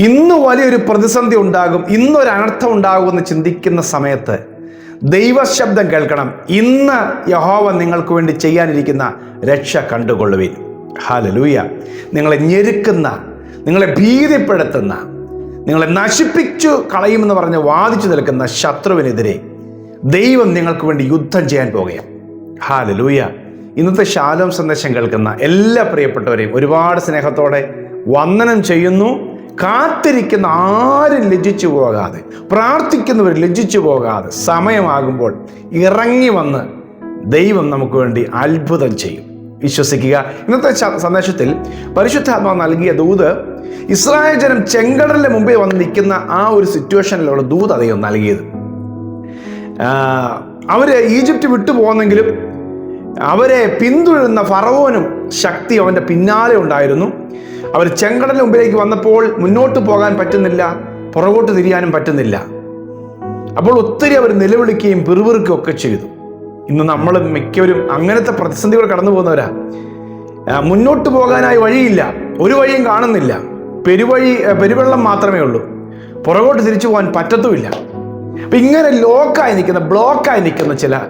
ഇന്ന് വലിയൊരു പ്രതിസന്ധി ഉണ്ടാകും ഇന്നൊരു അനർത്ഥം ഉണ്ടാകുമെന്ന് ചിന്തിക്കുന്ന സമയത്ത് ദൈവശബ്ദം കേൾക്കണം. ഇന്ന് യഹോവ നിങ്ങൾക്ക് വേണ്ടി ചെയ്യാനിരിക്കുന്ന രക്ഷ കണ്ടുകൊള്ളുവിൻ. ഹാലലൂയ നിങ്ങളെ ഞെരുക്കുന്ന നിങ്ങളെ ഭീതിപ്പെടുത്തുന്ന നിങ്ങളെ നശിപ്പിച്ചു കളയുമെന്ന് പറഞ്ഞ് വാദിച്ചു നിൽക്കുന്ന ശത്രുവിനെതിരെ ദൈവം നിങ്ങൾക്ക് വേണ്ടി യുദ്ധം ചെയ്യാൻ പോകുകയാണ്. ഹാലലൂയ ഇന്നത്തെ ശാലോം സന്ദേശം കേൾക്കുന്ന എല്ലാ പ്രിയപ്പെട്ടവരെയും ഒരുപാട് സ്നേഹത്തോടെ വന്ദനം ചെയ്യുന്നു. കാത്തിരിക്കുന്ന ആരും ലജ്ജിച്ചു പോകാതെ പ്രാർത്ഥിക്കുന്നവർ ലജ്ജിച്ചു പോകാതെ സമയമാകുമ്പോൾ ഇറങ്ങി വന്ന് ദൈവം നമുക്ക് വേണ്ടി അത്ഭുതം ചെയ്യും. വിശ്വസിക്കുക. ഇന്നത്തെ സന്ദേശത്തിൽ പരിശുദ്ധാത്മാവ് നൽകിയ ദൂത് ഇസ്രായേൽ ജനം ചെങ്കടലിന് മുമ്പിൽ വന്ന് നിൽക്കുന്ന ആ ഒരു സിറ്റുവേഷനിലുള്ള ദൂത് അദ്ദേഹം നൽകിയത്. അവർ ഈജിപ്റ്റ് വിട്ടു പോകുന്നെങ്കിലും അവരെ പിന്തുടരുന്ന ഫറവോനും ശക്തി അവന്റെ പിന്നാലെ ഉണ്ടായിരുന്നു. അവർ ചെങ്കടലിന് മുമ്പിലേക്ക് വന്നപ്പോൾ മുന്നോട്ട് പോകാൻ പറ്റുന്നില്ല പുറകോട്ട് തിരിയാനും പറ്റുന്നില്ല. അപ്പോൾ ഒത്തിരി അവർ നിലവിളിക്കുകയും പിറുപിറുക്കുകയും ഒക്കെ ചെയ്തു. ഇന്ന് നമ്മൾ മിക്കവരും അങ്ങനത്തെ പ്രതിസന്ധികൾ കടന്നു പോകുന്നവരാ. മുന്നോട്ട് പോകാനായി വഴിയില്ല ഒരു വഴിയും കാണുന്നില്ല. പെരുവഴി പെരുവെള്ളം മാത്രമേ ഉള്ളൂ. പുറകോട്ട് തിരിച്ചു പോകാൻ പറ്റത്തുമില്ല. അപ്പം ഇങ്ങനെ ലോക്കായി നിൽക്കുന്ന ബ്ലോക്കായി നിൽക്കുന്ന ചില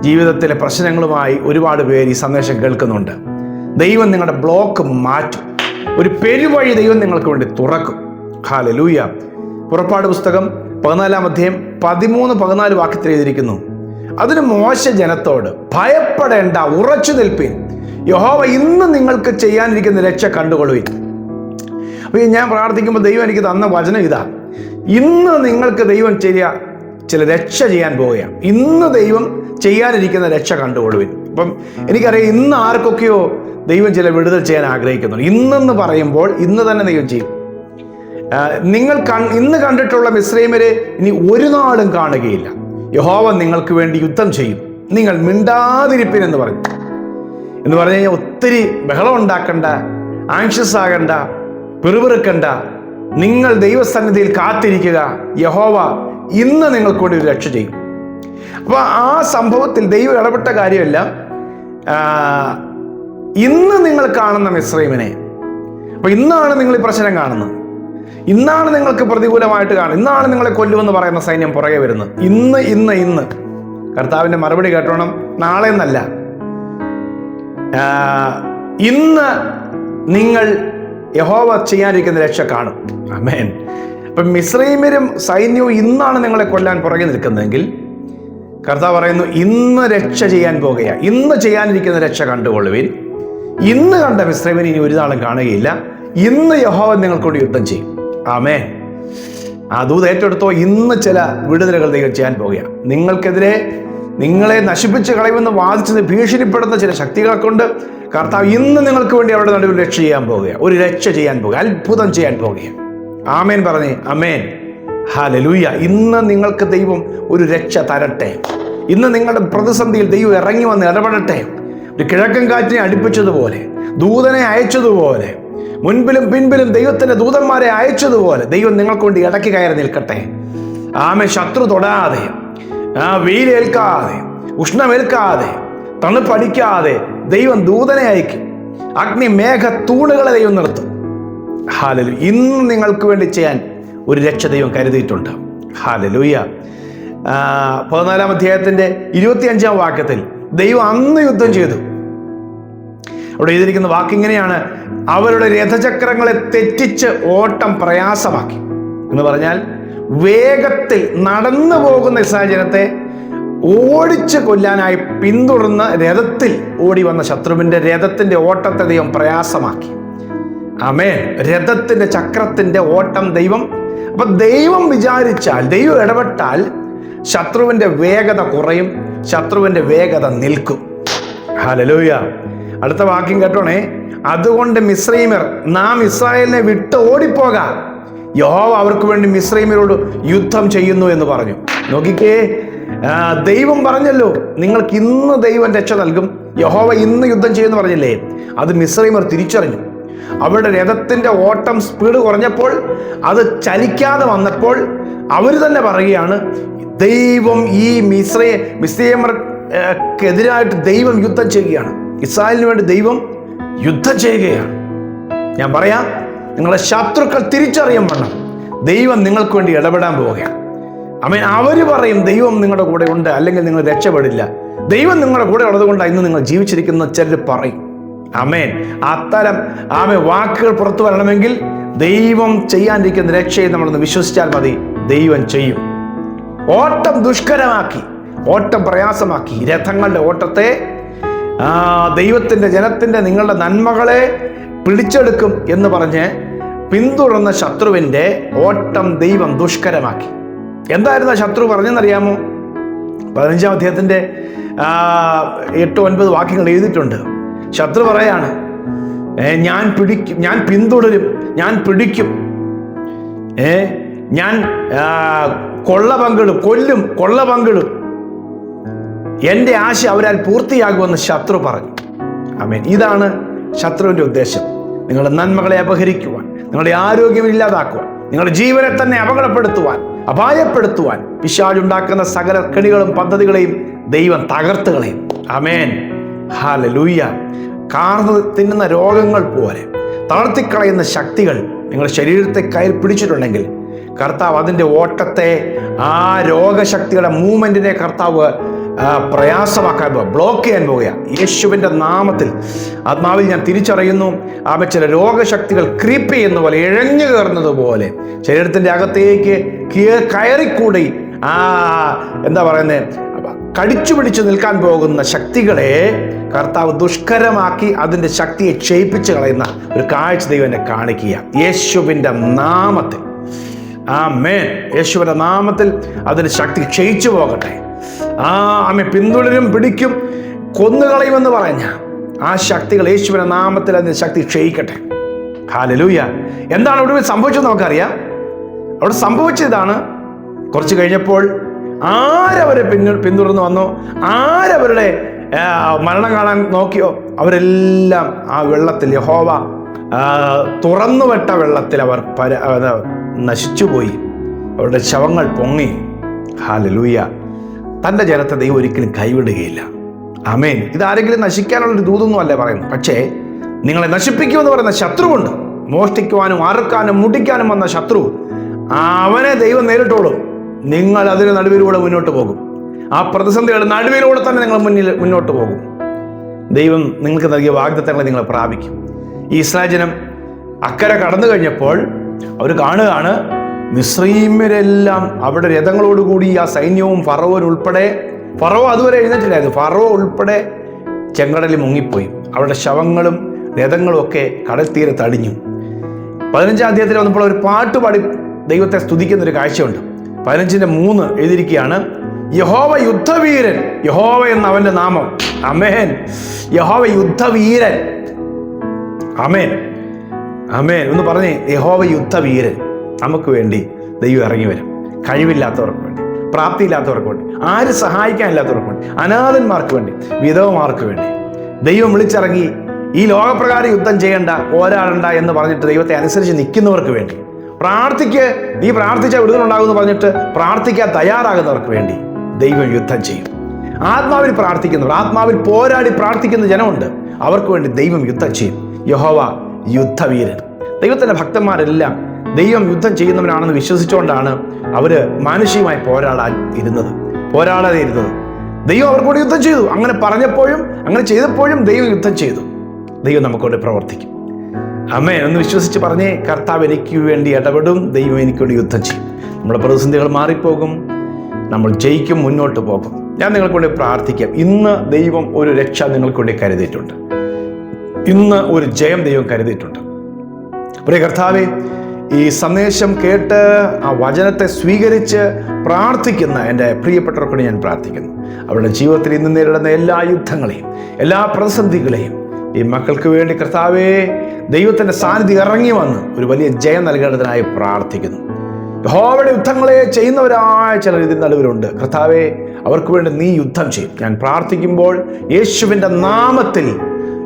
ജീവിതത്തിലെ പ്രശ്നങ്ങളുമായി ഒരുപാട് പേര് ഈ സന്ദേശം കേൾക്കുന്നുണ്ട്. ദൈവം നിങ്ങളുടെ ബ്ലോക്ക് മാറ്റും. ഒരു പെരുവഴി ദൈവം നിങ്ങൾക്ക് വേണ്ടി തുറക്കും. ഹാലലൂയ പുറപ്പാട് പുസ്തകം പതിനാലാം അധ്യായം പതിമൂന്ന് പതിനാല് വാക്യത്തിൽ എഴുതിയിരിക്കുന്നു. അതിന് മോശ ജനത്തോട് ഭയപ്പെടേണ്ട ഉറച്ചു നിൽപ്പീൻ. യഹോവ ഇന്ന് നിങ്ങൾക്ക് ചെയ്യാനിരിക്കുന്ന രക്ഷ കണ്ടുകൊള്ളുവിൻ. അപ്പൊ ഈ ഞാൻ പ്രാർത്ഥിക്കുമ്പോൾ ദൈവം എനിക്ക് തന്ന വചനം ഇതാ. ഇന്ന് നിങ്ങൾക്ക് ദൈവം ചെയ്യ ചില രക്ഷ ചെയ്യാൻ പോവുകയാണ്. ഇന്ന് ദൈവം ചെയ്യാനിരിക്കുന്ന രക്ഷ കണ്ടുകൊള്ളുവിൻ. അപ്പം എനിക്കറിയാം ഇന്ന് ആർക്കൊക്കെയോ ദൈവം ചില വിടുതൽ ചെയ്യാൻ ആഗ്രഹിക്കുന്നു ഇന്നെന്ന് പറയുമ്പോൾ ഇന്ന് തന്നെ ദൈവം ചെയ്യും. നിങ്ങൾ കൺ ഇന്ന് കണ്ടിട്ടുള്ള മിശ്രൈമരെ ഇനി ഒരു നാളും കാണുകയില്ല. യഹോവ നിങ്ങൾക്ക് വേണ്ടി യുദ്ധം ചെയ്യും. നിങ്ങൾ മിണ്ടാതിരിപ്പിൻ എന്ന് പറഞ്ഞു എന്ന് പറഞ്ഞു കഴിഞ്ഞാൽ ഒത്തിരി ബഹളം ഉണ്ടാക്കണ്ട ആങ്ഷ്യസ് ആകണ്ട പിറുപിറുക്കണ്ട. നിങ്ങൾ ദൈവസന്നിധിയിൽ കാത്തിരിക്കുക. യഹോവ ഇന്ന് നിങ്ങൾക്ക് വേണ്ടി ഒരു രക്ഷ ചെയ്യും. അപ്പൊ ആ സംഭവത്തിൽ ദൈവം ഇടപെട്ട കാര്യമല്ല. ഇന്ന് നിങ്ങൾ കാണുന്ന മിശ്രീമിനെ അപ്പൊ ഇന്നാണ് നിങ്ങൾ ഈ പ്രശ്നം കാണുന്നത്. ഇന്നാണ് നിങ്ങൾക്ക് പ്രതികൂലമായിട്ട് കാണുന്നത്. ഇന്നാണ് നിങ്ങളെ കൊല്ലുമെന്ന് പറയുന്ന സൈന്യം പുറകെ വരുന്നത്. ഇന്ന് ഇന്ന് ഇന്ന്. കർത്താവിന്റെ മറുപടി കേട്ടോണം. നാളെ എന്നല്ല. ഇന്ന് നിങ്ങൾ യഹോവ ചെയ്യാനിരിക്കുന്ന രക്ഷ കാണും. അമേൻ അപ്പം മിശ്രീമരും സൈന്യവും ഇന്നാണ് നിങ്ങളെ കൊല്ലാൻ പുറകെ നിൽക്കുന്നതെങ്കിൽ കർത്താവ് പറയുന്നു ഇന്ന് രക്ഷ ചെയ്യാൻ പോകുകയാണ് ഇന്ന് ചെയ്യാനിരിക്കുന്ന രക്ഷ കണ്ടുകൊള്ളുവിൻ. ഇന്ന് കണ്ട മിശ്രമിനെ ഇനി ഒരു നാളും കാണുകയില്ല. ഇന്ന് യഹോവൻ നിങ്ങൾക്കൊണ്ട് യുദ്ധം ചെയ്യും. ആമേ ആ ദൂത് ഏറ്റെടുത്തോ ഇന്ന് ചില വിടുതലുകൾ ദൈവം ചെയ്യാൻ പോവുകയാണ് നിങ്ങൾക്കെതിരെ നിങ്ങളെ നശിപ്പിച്ച് കളയുമെന്ന് വാദിച്ച് ഭീഷണിപ്പെടുന്ന ചില ശക്തികളെ കൊണ്ട് കർത്താവ് ഇന്ന് നിങ്ങൾക്ക് വേണ്ടി അവരുടെ നടുവിൽ രക്ഷ ചെയ്യാൻ പോവുകയാണ് ഒരു രക്ഷ ചെയ്യാൻ പോകുക അത്ഭുതം ചെയ്യാൻ പോവുകയാണ് ആമേൻ പറഞ്ഞേ അമേൻ ഹാലലൂയ ഇന്ന് നിങ്ങൾക്ക് ദൈവം ഒരു രക്ഷ തരട്ടെ. ഇന്ന് നിങ്ങളുടെ പ്രതിസന്ധിയിൽ ദൈവം ഇറങ്ങി വന്ന് ഇടപെടട്ടെ. ഒരു കിഴക്കൻ കാറ്റിനെ അടുപ്പിച്ചതുപോലെ ദൂതനെ അയച്ചതുപോലെ മുൻപിലും പിൻപിലും ദൈവത്തിന്റെ ദൂതന്മാരെ അയച്ചതുപോലെ ദൈവം നിങ്ങൾ കൊണ്ട് ഇടയ്ക്ക് കയറി നിൽക്കട്ടെ. ആമെ ശത്രു തൊടാതെ ആ വെയിലേൽക്കാതെ ഉഷ്ണമേൽക്കാതെ തണുപ്പടിക്കാതെ ദൈവം ദൂതനെ അയക്കും. അഗ്നി മേഘ തൂണുകളെ ദൈവം നിർത്തും. ഹാലലു ഇന്ന് നിങ്ങൾക്ക് വേണ്ടി ചെയ്യാൻ ഒരു രക്ഷ ദൈവം കരുതിയിട്ടുണ്ട്. ഹാലലുയ്യ പതിനാലാം അധ്യായത്തിന്റെ ഇരുപത്തിയഞ്ചാം വാക്യത്തിൽ ദൈവം അന്ന് യുദ്ധം ചെയ്തു. അവിടെ എഴുതിയിരിക്കുന്ന വാക്കിങ്ങനെയാണ് അവരുടെ രഥചക്രങ്ങളെ തെറ്റിച്ച് ഓട്ടം പ്രയാസമാക്കി. എന്ന് പറഞ്ഞാൽ വേഗത്തിൽ നടന്നു പോകുന്ന സാഹചര്യത്തെ ഓടിച്ച് കൊല്ലാനായി പിന്തുടർന്ന് രഥത്തിൽ ഓടി വന്ന ശത്രുവിന്റെ രഥത്തിന്റെ ഓട്ടത്തെ ദൈവം പ്രയാസമാക്കി. അമേ രഥത്തിന്റെ ചക്രത്തിന്റെ ഓട്ടം ദൈവം. അപ്പൊ ദൈവം വിചാരിച്ചാൽ ദൈവം ഇടപെട്ടാൽ ശത്രുവിന്റെ വേഗത കുറയും. ശത്രുവിന്റെ വേഗത നിൽക്കും. ഹലലൂയ അടുത്ത വാക്യം കേട്ടോണേ. അതുകൊണ്ട് മിസ്രൈമർ നാം ഇസ്രായേലിനെ വിട്ട് ഓടിപ്പോകാം. യഹോവ അവർക്ക് വേണ്ടി മിസ്രൈമരോട് യുദ്ധം ചെയ്യുന്നു എന്ന് പറഞ്ഞു. നോക്കിക്കേ ദൈവം പറഞ്ഞല്ലോ നിങ്ങൾക്ക് ഇന്ന് ദൈവം രക്ഷ നൽകും. യഹോവ ഇന്ന് യുദ്ധം ചെയ്യുമെന്ന് പറഞ്ഞില്ലേ? അത് മിസ്രൈമർ തിരിച്ചറിഞ്ഞു. അവരുടെ രഥത്തിന്റെ ഓട്ടം സ്പീഡ് കുറഞ്ഞപ്പോൾ അത് ചലിക്കാതെ വന്നപ്പോൾ അവർ തന്നെ പറയുകയാണ് ദൈവം ഈ മിശ്രയെ മിശ്രയമ്മർക്കെതിരായിട്ട് ദൈവം യുദ്ധം ചെയ്യുകയാണ്. ഇസ്രായേലിന് വേണ്ടി ദൈവം യുദ്ധം ചെയ്യുകയാണ്. ഞാൻ പറയാം നിങ്ങളുടെ ശത്രുക്കൾ തിരിച്ചറിയാൻ വേണം ദൈവം നിങ്ങൾക്ക് വേണ്ടി ഇടപെടാൻ പോവുകയാണ്. അമീൻ അവർ പറയും ദൈവം നിങ്ങളുടെ കൂടെ ഉണ്ട് അല്ലെങ്കിൽ നിങ്ങൾ രക്ഷപ്പെടില്ല. ദൈവം നിങ്ങളുടെ കൂടെ ഉള്ളതുകൊണ്ടാണ് ഇന്ന് നിങ്ങൾ ജീവിച്ചിരിക്കുന്ന ചിലർ പറയും. അമേൻ അത്തരം ആമേ വാക്കുകൾ പുറത്തു വരണമെങ്കിൽ ദൈവം ചെയ്യാനിരിക്കുന്ന രക്ഷയെ നമ്മളൊന്ന് വിശ്വസിച്ചാൽ മതി. ദൈവം ചെയ്യും. ഓട്ടം ദുഷ്കരമാക്കി ഓട്ടം പ്രയാസമാക്കി. രഥങ്ങളുടെ ഓട്ടത്തെ ദൈവത്തിന്റെ ജനത്തിന്റെ നിങ്ങളുടെ നന്മകളെ പിടിച്ചെടുക്കും എന്ന് പറഞ്ഞ് പിന്തുടർന്ന ശത്രുവിന്റെ ഓട്ടം ദൈവം ദുഷ്കരമാക്കി. എന്തായിരുന്നു ശത്രു പറഞ്ഞെന്നറിയാമോ? പതിനഞ്ചാം അധ്യായത്തിന്റെ ആ, എട്ട് ഒൻപത് വാക്യങ്ങൾ എഴുതിയിട്ടുണ്ട്. ശത്രു പറയാണ് ഞാൻ പിടിക്കും ഞാൻ പിന്തുടരും ഞാൻ പിടിക്കും. ഏ ഞാൻ കൊള്ള പങ്കിടും കൊല്ലും കൊള്ള പങ്കിടും എന്റെ ആശ അവരാൽ പൂർത്തിയാകുമെന്ന് ശത്രു പറഞ്ഞു. അമേൻ ഇതാണ് ശത്രുവിന്റെ ഉദ്ദേശം. നിങ്ങളുടെ നന്മകളെ അപഹരിക്കുവാൻ നിങ്ങളുടെ ആരോഗ്യം ഇല്ലാതാക്കുവാൻ നിങ്ങളുടെ ജീവനെ തന്നെ അപകടപ്പെടുത്തുവാൻ അപായപ്പെടുത്തുവാൻ വിശാലുണ്ടാക്കുന്ന സകല കെണികളും പദ്ധതികളെയും ദൈവം തകർത്ത് കളയും. Amen hallelujah. കാർന്ന് തിന്നുന്ന രോഗങ്ങൾ പോലെ തളർത്തിക്കളയുന്ന ശക്തികൾ നിങ്ങളുടെ ശരീരത്തെ കയ്യിൽ പിടിച്ചിട്ടുണ്ടെങ്കിൽ കർത്താവ് അതിന്റെ ഓട്ടത്തെ ആ രോഗശക്തിയുടെ മൂവ്മെന്റിനെ കർത്താവ് പ്രയാസമാക്കാൻ പോവുക ബ്ലോക്ക് ചെയ്യാൻ പോവുക. യേശുവിന്റെ നാമത്തിൽ ആത്മാവിൽ ഞാൻ തിരിച്ചറിയുന്നു. ആ ചില രോഗശക്തികൾ ക്രീപ്പ് ചെയ്യുന്ന പോലെ ഇഴഞ്ഞു കയറുന്നത് പോലെ ശരീരത്തിന്റെ അകത്തേക്ക് കയറിക്കൂടി ആ എന്താ പറയുന്നത് കടിച്ചു പിടിച്ചു നിൽക്കാൻ പോകുന്ന ശക്തികളെ കർത്താവ് ദുഷ്കരമാക്കി അതിന്റെ ശക്തിയെ ക്ഷയിപ്പിച്ച് കളയുന്ന ഒരു കാഴ്ച ദൈവനെ കാണിക്കുക യേശുവിന്റെ നാമത്തിൽ. ആ മേൻ യേശുവിന്റെ നാമത്തിൽ അതിന് ശക്തി ക്ഷയിച്ചു പോകട്ടെ. ആ അമ്മ പിന്തുടരും പിടിക്കും കൊന്നുകളയുമെന്ന് പറഞ്ഞ ആ ശക്തികൾ യേശുവിന്റെ നാമത്തിൽ അതിന് ശക്തി ക്ഷയിക്കട്ടെ. ഹാലലൂയ എന്താണ് ഒടുവിൽ സംഭവിച്ചത് നമുക്കറിയാം. അവിടെ സംഭവിച്ചതാണ് കുറച്ച് കഴിഞ്ഞപ്പോൾ ആരവരെ പിന്നു പിന്തുടർന്ന് വന്നോ? ആരവരുടെ മരണം കാണാൻ നോക്കിയോ? അവരെല്ലാം ആ വെള്ളത്തിൽ യഹോവ തുറന്നുവിട്ട തുറന്നു വിട്ട വെള്ളത്തിൽ അവർ പര നശിച്ചുപോയി. അവരുടെ ശവങ്ങൾ പൊങ്ങി. ഹാലലൂയ തന്റെ ജനത്തെ ദൈവം ഒരിക്കലും കൈവിടുകയില്ല. അമേൻ ഇതാരെങ്കിലും നശിക്കാനുള്ളൊരു ദൂതൊന്നും അല്ല പറയുന്നു പക്ഷേ നിങ്ങളെ നശിപ്പിക്കുമെന്ന് പറയുന്ന ശത്രുവുണ്ട്. മോഷ്ടിക്കുവാനും അറുക്കാനും മുടിക്കാനും വന്ന ശത്രു അവനെ ദൈവം നേരിട്ടോളും. നിങ്ങൾ അതിന് നടുവിലൂടെ മുന്നോട്ട് പോകും. ആ പ്രതിസന്ധിയുടെ നടുവിലൂടെ തന്നെ നിങ്ങൾ മുന്നിൽ മുന്നോട്ട് പോകും. ദൈവം നിങ്ങൾക്ക് നൽകിയ വാഗ്ദത്തങ്ങളെ നിങ്ങൾ പ്രാപിക്കും. ഈ ഇസ്രായേൽ അക്കരെ കടന്നു കഴിഞ്ഞപ്പോൾ അവർ കാണുകയാണ്. മിശ്രീമരെല്ലാം അവിടെ രഥങ്ങളോടുകൂടി ആ സൈന്യവും ഫറവോൻ ഉൾപ്പെടെ ഫറവോ അതുവരെ എഴുന്നേറ്റില്ലായിരുന്നു. ഫറവോ ഉൾപ്പെടെ ചെങ്കടലിൽ മുങ്ങിപ്പോയി. അവരുടെ ശവങ്ങളും രഥങ്ങളും ഒക്കെ കടൽ തീരത്ത് പതിനഞ്ചാം അധ്യായത്തിൽ വന്നപ്പോൾ ഒരു പാട്ട് പാടി ദൈവത്തെ സ്തുതിക്കുന്ന ഒരു കാഴ്ചയുണ്ട്. പതിനഞ്ചിന്റെ മൂന്ന് എഴുതിയിരിക്കുകയാണ് യഹോവ യുദ്ധവീരൻ യഹോവ എന്ന അവന്റെ നാമം. അമേൻ യഹോവ യുദ്ധവീരൻ. അമേൻ അമേൻ എന്ന് പറഞ്ഞേ യഹോവ യുദ്ധവീരൻ. നമുക്ക് വേണ്ടി ദൈവം ഇറങ്ങി വരും. കഴിവില്ലാത്തവർക്ക് വേണ്ടി പ്രാപ്തിയില്ലാത്തവർക്ക് വേണ്ടി ആര് സഹായിക്കാനില്ലാത്തവർക്ക് വേണ്ടി അനാഥന്മാർക്ക് വേണ്ടി വിധവമാർക്ക് വേണ്ടി. ദൈവം വിളിച്ചിറങ്ങി ഈ ലോകപ്രകാരം യുദ്ധം ചെയ്യേണ്ട പോരാടണ്ട എന്ന് പറഞ്ഞിട്ട് ദൈവത്തെ അനുസരിച്ച് നിൽക്കുന്നവർക്ക് വേണ്ടി. പ്രാർത്ഥിക്ക് നീ പ്രാർത്ഥിച്ച വിടുതലുണ്ടാകുമെന്ന് പറഞ്ഞിട്ട് പ്രാർത്ഥിക്കാൻ തയ്യാറാകുന്നവർക്ക് വേണ്ടി ദൈവം യുദ്ധം ചെയ്യും. ആത്മാവിൽ പ്രാർത്ഥിക്കുന്നവർ ആത്മാവിൽ പോരാടി പ്രാർത്ഥിക്കുന്ന ജനമുണ്ട്. അവർക്ക് വേണ്ടി ദൈവം യുദ്ധം ചെയ്യും. യഹോവ യുദ്ധവീരൻ. ദൈവത്തിന്റെ ഭക്തന്മാരെല്ലാം ദൈവം യുദ്ധം ചെയ്യുന്നവനാണെന്ന് വിശ്വസിച്ചുകൊണ്ടാണ് അവർ മാനുഷികമായി പോരാടാൻ ഇരുന്നത്. പോരാടാതെ ഇരുന്നത്. ദൈവം അവർക്ക് കൂടി യുദ്ധം ചെയ്തു. അങ്ങനെ പറഞ്ഞപ്പോഴും അങ്ങനെ ചെയ്തപ്പോഴും ദൈവം യുദ്ധം ചെയ്തു. ദൈവം നമുക്കൊണ്ട് പ്രവർത്തിക്കും. അമ്മേ എന്ന് വിശ്വസിച്ച് പറഞ്ഞേ കർത്താവ് എനിക്ക് വേണ്ടി ഇടപെടും. ദൈവം എനിക്ക് വേണ്ടി യുദ്ധം ചെയ്യും. നമ്മുടെ പ്രതിസന്ധികൾ മാറിപ്പോകും. നമ്മൾ ജയിക്കും മുന്നോട്ട് പോകും. ഞാൻ നിങ്ങൾക്ക് വേണ്ടി പ്രാർത്ഥിക്കാം. ഇന്ന് ദൈവം ഒരു രക്ഷ നിങ്ങൾക്ക് വേണ്ടി കരുതിയിട്ടുണ്ട്. ഇന്ന് ഒരു ജയം ദൈവം കരുതിയിട്ടുണ്ട്. പ്രിയ കർത്താവെ ഈ സന്ദേശം കേട്ട് ആ വചനത്തെ സ്വീകരിച്ച് പ്രാർത്ഥിക്കുന്ന എന്റെ പ്രിയപ്പെട്ടവർക്കൊണ്ട് ഞാൻ പ്രാർത്ഥിക്കുന്നു. അവരുടെ ജീവിതത്തിൽ ഇന്ന് നേരിടുന്ന എല്ലാ യുദ്ധങ്ങളെയും എല്ലാ പ്രതിസന്ധികളെയും ഈ മക്കൾക്ക് വേണ്ടി കർത്താവേ ദൈവത്തിന്റെ സാന്നിധ്യം ഇറങ്ങി വന്ന് ഒരു വലിയ ജയം നൽകേണ്ടതിനായി പ്രാർത്ഥിക്കുന്നു. യഹോവയുടെ യുദ്ധങ്ങളെ ചെയ്യുന്നവരായ ചിലർ ഇതിൽ നടുവിലുണ്ട്. കർത്താവെ അവർക്ക് വേണ്ടി നീ യുദ്ധം ചെയ്യും. ഞാൻ പ്രാർത്ഥിക്കുമ്പോൾ യേശുവിന്റെ നാമത്തിൽ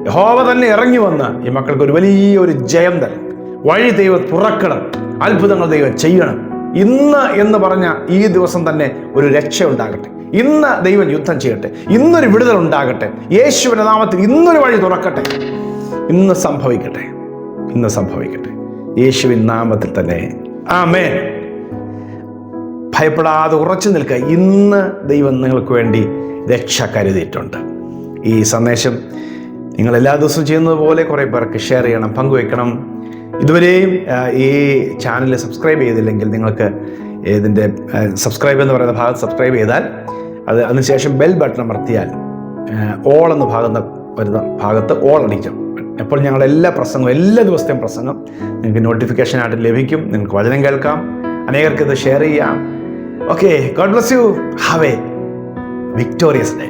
യഹോവ തന്നെ ഇറങ്ങി വന്ന് ഈ മക്കൾക്ക് ഒരു വലിയ ഒരു ജയം തരും. വഴി ദൈവം തുറക്കണം. അത്ഭുതങ്ങൾ ദൈവം ചെയ്യണം. ഇന്ന് എന്ന് പറഞ്ഞ ഈ ദിവസം തന്നെ ഒരു രക്ഷ ഉണ്ടാകട്ടെ. ഇന്ന് ദൈവം യുദ്ധം ചെയ്യട്ടെ. ഇന്നൊരു വിടുതൽ ഉണ്ടാകട്ടെ. യേശുവിന്റെ നാമത്തിൽ ഇന്നൊരു വഴി തുറക്കട്ടെ. ഇന്ന് സംഭവിക്കട്ടെ. ഇന്ന് സംഭവിക്കട്ടെ. യേശുവിൻ നാമത്തിൽ തന്നെ. ആ മേൻ ഭയപ്പെടാതെ ഉറച്ചു നിൽക്കുക. ഇന്ന് ദൈവം നിങ്ങൾക്ക് വേണ്ടി രക്ഷ കരുതിയിട്ടുണ്ട്. ഈ സന്ദേശം നിങ്ങൾ എല്ലാ ദിവസവും ചെയ്യുന്നത് പോലെ കുറേ പേർക്ക് ഷെയർ ചെയ്യണം പങ്കുവെക്കണം. ഇതുവരെയും ഈ ചാനൽ സബ്സ്ക്രൈബ് ചെയ്തില്ലെങ്കിൽ നിങ്ങൾക്ക് ഇതിന്റെ സബ്സ്ക്രൈബ് എന്ന് പറയുന്ന ഭാഗത്ത് സബ്സ്ക്രൈബ് ചെയ്താൽ അത് അതിനുശേഷം ബെൽ ബട്ടൺ അമർത്തിയാൽ ഓൾ എന്ന ഭാഗത്ത് വരുന്ന ഭാഗത്ത് ഓൾ അടിക്കണം എപ്പോൾ ഞങ്ങളുടെ എല്ലാ പ്രസംഗവും എല്ലാ ദിവസത്തെയും പ്രസംഗം നിങ്ങൾക്ക് നോട്ടിഫിക്കേഷനായിട്ട് ലഭിക്കും. നിങ്ങൾക്ക് വചനം കേൾക്കാം അനേകർക്ക് ഇത് ഷെയർ ചെയ്യാം. Okay God bless you have a victorious day